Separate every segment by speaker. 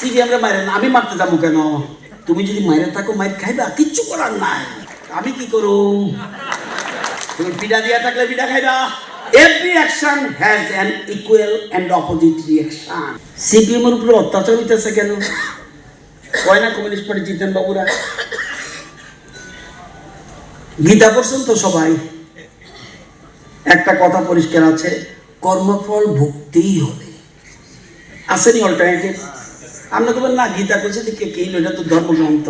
Speaker 1: CB আমরা মারেন আমি মারতে যাব কেন? তুমি যদি মাইরে থাকো, মাইর খাইবা, কিচ্ছু করার নাই। আমি কি করু? তুমি পিঠা দিয়া থাকলে পিঠা খাইবা। Every action has an equal and opposite reaction CPM এর উপরে অত্যাচার হইতেছে কেন? কয় না কমিউনিস্ট পার্টি জিতেন বাবুরা? গীতা পড়ছেন তো সবাই একটা কথা পরিষ্কার আছে, কর্মফল ভুগতেই হবে। আসেনি অল্টারনেটিভ আমরা তো না, গীতা কইছে যে কে এটা তো ধর্মগ্রন্থ।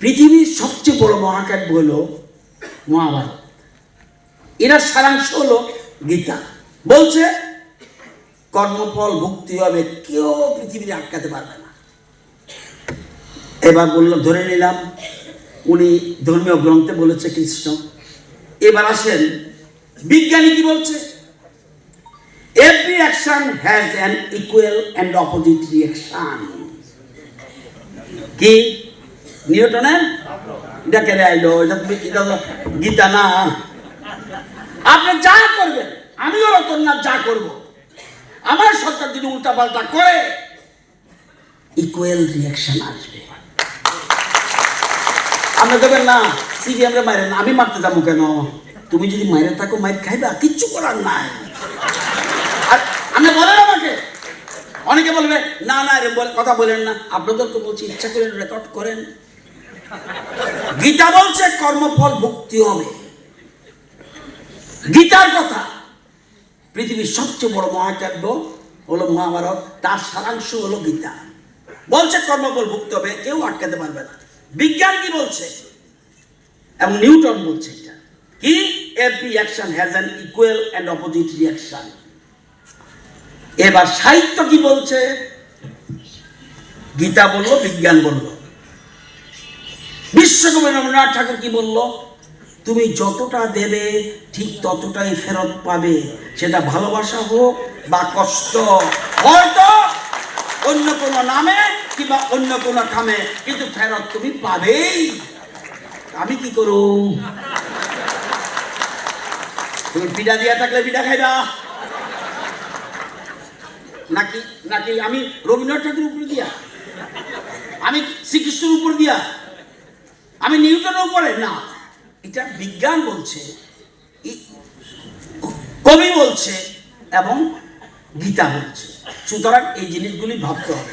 Speaker 1: পৃথিবীর সবচেয়ে বড় মহাকাব্য হলো মহাভারত। এটার সারাংশ হলো গীতা। বলছে, কর্মফল, ভুক্তি হবে, কেউ পৃথিবীতে আটকাতে পারবে না। এবার বলল, ধরে নিলাম, উনি ধর্মীয় গ্রন্থে বলেছে কৃষ্ণ। এবার আসেন, বিজ্ঞানী কি বলছে? Every action has an equal and opposite reaction কি? নিউটনের? এটা কেড়ে আইলো এটা এটা গীতা না। আপনি যা করবেন, আমিও রতননাথ যা করব। আমার সরকার যদি উল্টাপাল্টা করে ইকুয়াল রিয়াকশন আসবে। আপনি দেবেন না সিবি আমরা মারেন, আমি মারতে যাব কেন? তুমি যদি মাইরে থাকো, মাইর খাইবা, কিচ্ছু করার নাই। আর আপনি বলেন আমাকে। অনেকে বলবে, না না বল- কথা বলেন না। আপনাদের তো বলছি, ইচ্ছা করে রেকর্ড করেন। গীতা বলছে, কর্মফল ভুক্তি হবে। গীতার কথা, পৃথিবীর সবচেয়ে বড় মহাকাব্য হলো মহাভারত। তার সারাংশ হলো গীতা। বলছে, কর্মফল ভুক্তি হবে। কেউ আটকাতে পারবে না। বিজ্ঞান কি বলছে? এবং নিউটন বলছে এটা। কি? Every action has an equal and opposite reaction এবার সাহিত্য কি বলছে? গীতা বলল, বিজ্ঞান বলল। বিশ্বকবি রবীন্দ্রনাথ ঠাকুর কি বলল? তুমি যতটা দেবে, ঠিক ততটাই ফেরত পাবে। সেটা ভালোবাসা হোক বা কষ্ট। হয়তো অন্য কোনো নামে কিংবা অন্য কোনো খামে, কিন্তু ফেরত তুমি পাবেই। আমি কি করু তুমি পিঠা দিয়া থাকলে পিঠা খাইবা। নাকি নাকি আমি রবীন্দ্রনাথ ঠাকুরের উপরে দিয়া? আমি শ্রীকৃষ্ণের উপর দিয়া? আমি নিউটনের উপরে? না। এটা বিজ্ঞান বলছে কবি বলছে, এবং গীতা বলছে। সুতরাং এই জিনিসগুলি ভাবতে হবে।